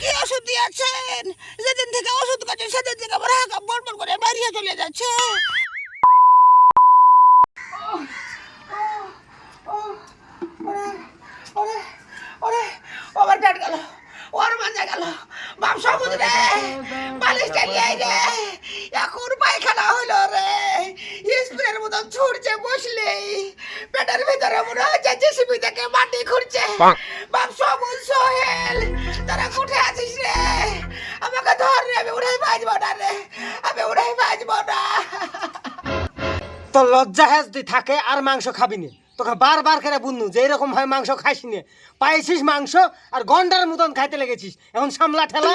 কি ওষুধ দিয়েছেন? যেদিন থেকে ওষুধ খাচ্ছেন সেদিন থেকে আমার হাঁকা বড় করে বাড়িয়ে চলে যাচ্ছে। আমার পেট গেল ওর মাঝে গেল বাপ সবুজ রে বালিশ চালিয়ে আই রে এখন পায়খানা হইল রে স্প্রের মতন ছুটছে বসলেই। পেটের ভিতরে মনে হচ্ছে জেসিবি থেকে মাটি খুঁড়ছে। কোথায় আছিস রে? আমাকে ধর রে আমি উড়াই বাজবো না রে আমি উড়াই বাজবো না। তোর লজ্জা তুই থাকে আর মাংস খাবি নে। তোকে বারবার করে বুনু যে এরকম হয় মাংস খাইস নে। পাইছিস মাংস আর গন্ডার মতন খাইতে লেগেছিস। এখন সামলা ঠেলা।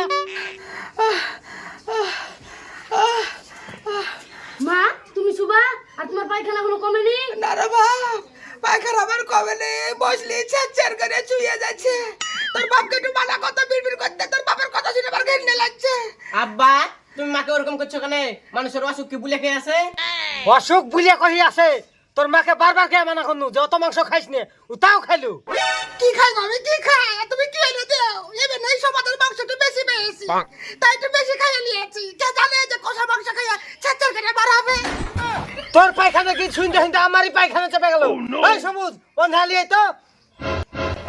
মা তুমি শুবা? আর তোমার পায়খানা কোনো কমেনি? না রে বাপ পায়খানা আমার কবে নে বসলে ছাচ্চার করে চুইয়ে যাচ্ছে। তোর বাপকে একটু মানা কথা বিড়বিড় করতে তোর বাপের কথা শুনে আমার ঘেন্নে লাগছে। আব্বা তুমি মাকে ওরকম করছ কেন? মানুষের অসুখ কি বুলে খেয়ে আছে? অসুখ বুলিয়া কহি আছে। তোর মাকে বারবার কে মানা করনু যে অত মাংস খাইস নে তাও খাইলু। কি খাই আমি? কি খাই তুমি কি এনে দাও? এবে নেই সমাদের মাংস একটু বেশি পেয়েছি। তাই একটু বেশি খাইয়ে নিয়েছি। কে জানে যে কষা মাংস খাইয়া ছাচ্চার করে বাড়াবে তোর পায়খানা কি শুনতে শুনতে আমারই পায়খানা চেপে গেল? ওই সবুজ বন্ধালি তো?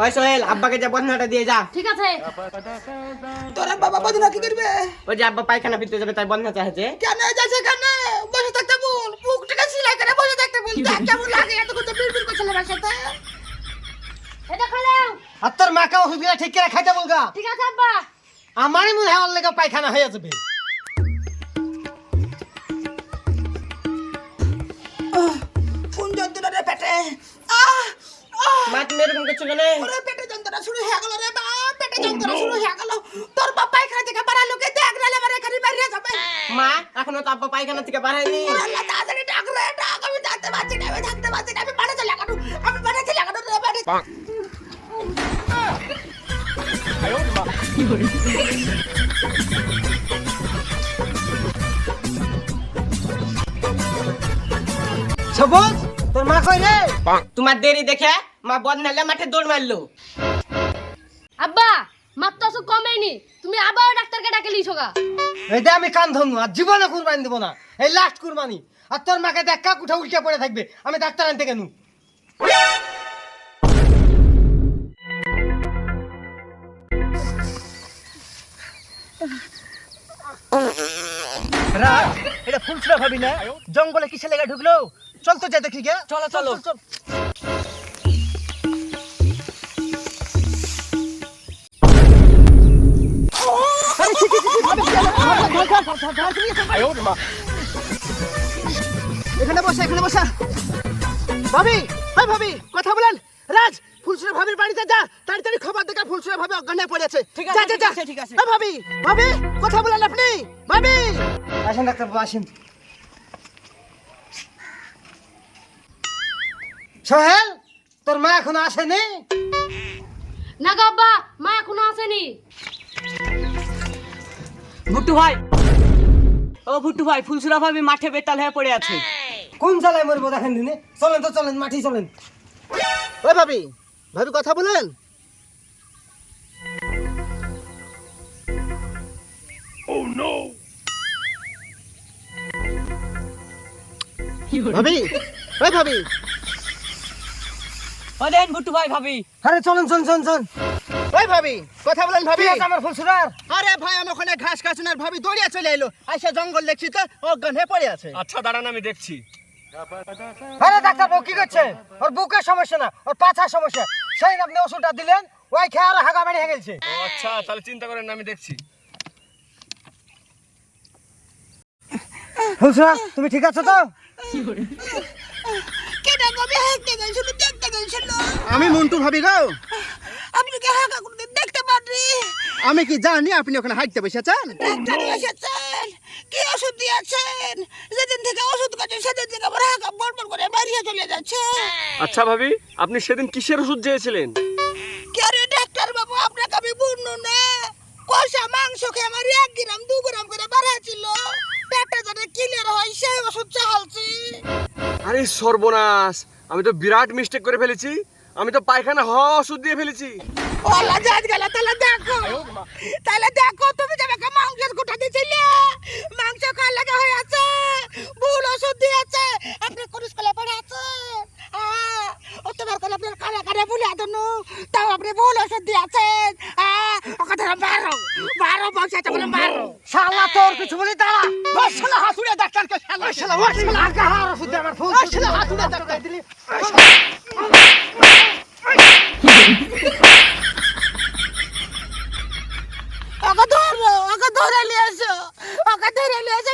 ওই সোহেল আব্বাকে যে বন্ধাটা দিয়ে যা। ঠিক আছে। তোরা বাবা বদিনা কি করবে? ওই যে আব্বা পায়খানা ফিরতে যাবে তাই বন্ধা চাইছে কেন যাচ্ছে কেন বসে থাকতে বল। মুখটাকে সিলাই করে বসে থাকতে বল। দেখ কেমন লাগে এত কথা বিড়বিড় করছিল আমার সাথে এটা খেলাও আর তোর মাকে ওষুধগুলা ঠিক করে খাইতে বলগা ঠিক আছে আব্বা। আমারই মনে হয় ওর লেগে পায়খানা হয়ে যাবে। কোন যন্ত্রণা রে পেটে। আহ মা তুমি এরকম করছ কেন? ওরে পেটে যন্ত্রণা শুরু হয়ে গেল রে বাপ পেটে যন্ত্রণা শুরু হয়ে গেল। তোর বাপ পায়খানা থেকে বাড়ালো কে দেখ রে আমার এখানে বেরিয়ে যাবে। মা এখনও তো আব্বা পায়খানা থেকে বাড়ায়নি আল্লাহ তাড়াতাড়ি ডাক রে ডাক আমি থাকতে পারছি না আমি থাকতে পারছি না আমি বাড়াতে লাগানো আমি বাড়াতে লাগানো রে বাড়াতে সবুজ তোর মা কই রে। তোমার দেরি দেখে মা বদনালে মাঠে দৌড় মারলো। আব্বা মার তো অসুখ কমেনি তুমি আবার ডাক্তারকে ডাকে লিছো গা। এইটা আমি কান ধরনু আর জীবনে কুরবানি দেবো না। এই লাস্ট কুরবানি। আর তোর মাকে দেখ কাক উঠে উল্টে পড়ে থাকবে। আমি ডাক্তার আনতে কেন? রাত এটা ফুলছড়া ভাবি না? জঙ্গলে কিসে লেগে ঢুকলো? চল তো যা দেখি গে চলো চলো। চল এখানে বসা এখানে বসা। ভাবি হাই ভাবি কথা বলেন। রাজ ফুলছড়া ভাবির বাড়িতে যা। তাড়াতাড়ি খবর দেখা ফুলছড়া ভাবি অজ্ঞান হয়ে পড়েছে ঠিক আছে, যা, যা, ঠিক আছে, ঠিক আছে। ভাবি ভাবি কথা বলেন আপনি। ভাবি। আসেন ডাক্তার আসেন। সোহেল তোর মা এখনও আসেনি? না গো আব্বা মা এখনও আসেনি। ভুট্টু ভাই। ও ভুট্টু ভাই ফুলসুরা ভাবি মাঠে বেতাল হয়ে পড়ে আছে। কোন জ্বালায় মরবো দেখেন দিনে? চলেন তো চলেন মাটি চলেন। ওই ভাবি ভাবি কথা বলেন। ভাবি ওই ভাবি। ও দেন ভাই ভাবি। আরে চলেন চল চল চল ওই ভাবি কথা বলেন ভাবি। আমার ফুলসুরার? আরে ভাই আমার ওখানে ঘাস কাটুন আর ভাবি দৌড়িয়ে চলে এলো। আইসা জঙ্গল দেখছি তো অজ্ঞান হয়ে পড়ে আছে। আচ্ছা দাঁড়ান আমি দেখছি। আরে ডাক্তার বাবু কি করছে? ওর বুকের সমস্যা না ওর পাছার সমস্যা। সেই আপনি ওষুধটা দিলেন ওই খেয়ে আর হাগা বাড়ি হয়ে গেছে আচ্ছা তাহলে চিন্তা করেন না আমি দেখছি। ফুলসুরা তুমি ঠিক আছো তো? কেডা গেছিল আমি মন্টু ভাবি গো। আপনি কি হাঁকা কোনদিন দেখতে পাননি? আমি কি জানি আপনি ওখানে হাঁটতে বসেছেন? ডাক্তার কি ওষুধ দিয়েছেন? যেদিন থেকে ওষুধ খাচ্ছেন সেদিন থেকে আমার হাঁকা বড় করে বাড়িয়ে চলে যাচ্ছে। আচ্ছা ভাবি আপনি সেদিন কিসের ওষুধ দিয়েছিলেন? কে রে ডাক্তার বাবু আপনাকে আমি না। কষা মাংস খেয়ে আমার এক গ্রাম দু গ্রাম করে বাড়াচ্ছিল পেটে যাতে ক্লিয়ার হয় সেই ওষুধ চালছি। আরে সর্বনাশ! আমি তো বিরাট মিস্টেক করে ফেলেছি। আমি তো পায়খানা হওয়া ওষুধ দিয়ে ফেলেছি। ওলা জাত গেল, তাহলে দেখো। তাহলে দেখো, তুমি যে আমাকে মাংসের গোটা দিয়েছিলে। মাংস খাওয়ার লাগে হয়ে আছে। ভুল ওষুধ দিয়েছে। আপনি কোন স্কুলে পড়ে আছে। ও তোমার কোন আপনার কানে কানে ভুলে আদনু তাও আপনি ভুল ওষুধ দিয়েছেন। ওকে ধরো মারো। মারো বংশাটা বলে মারো। শালা তোর কিছু বলি দাঁড়া। ওই শালা হাতুড়ে ডাক্তারকে শালা শালা। ওই শালা আগে হার ওষুধ দে আমার ফুল ওই শালা হাতুড়ে ডাক্তার দিলি ওকে ধরো ওকে ধরে নিয়ে এসো। ওকে ধরে নিয়ে এসো।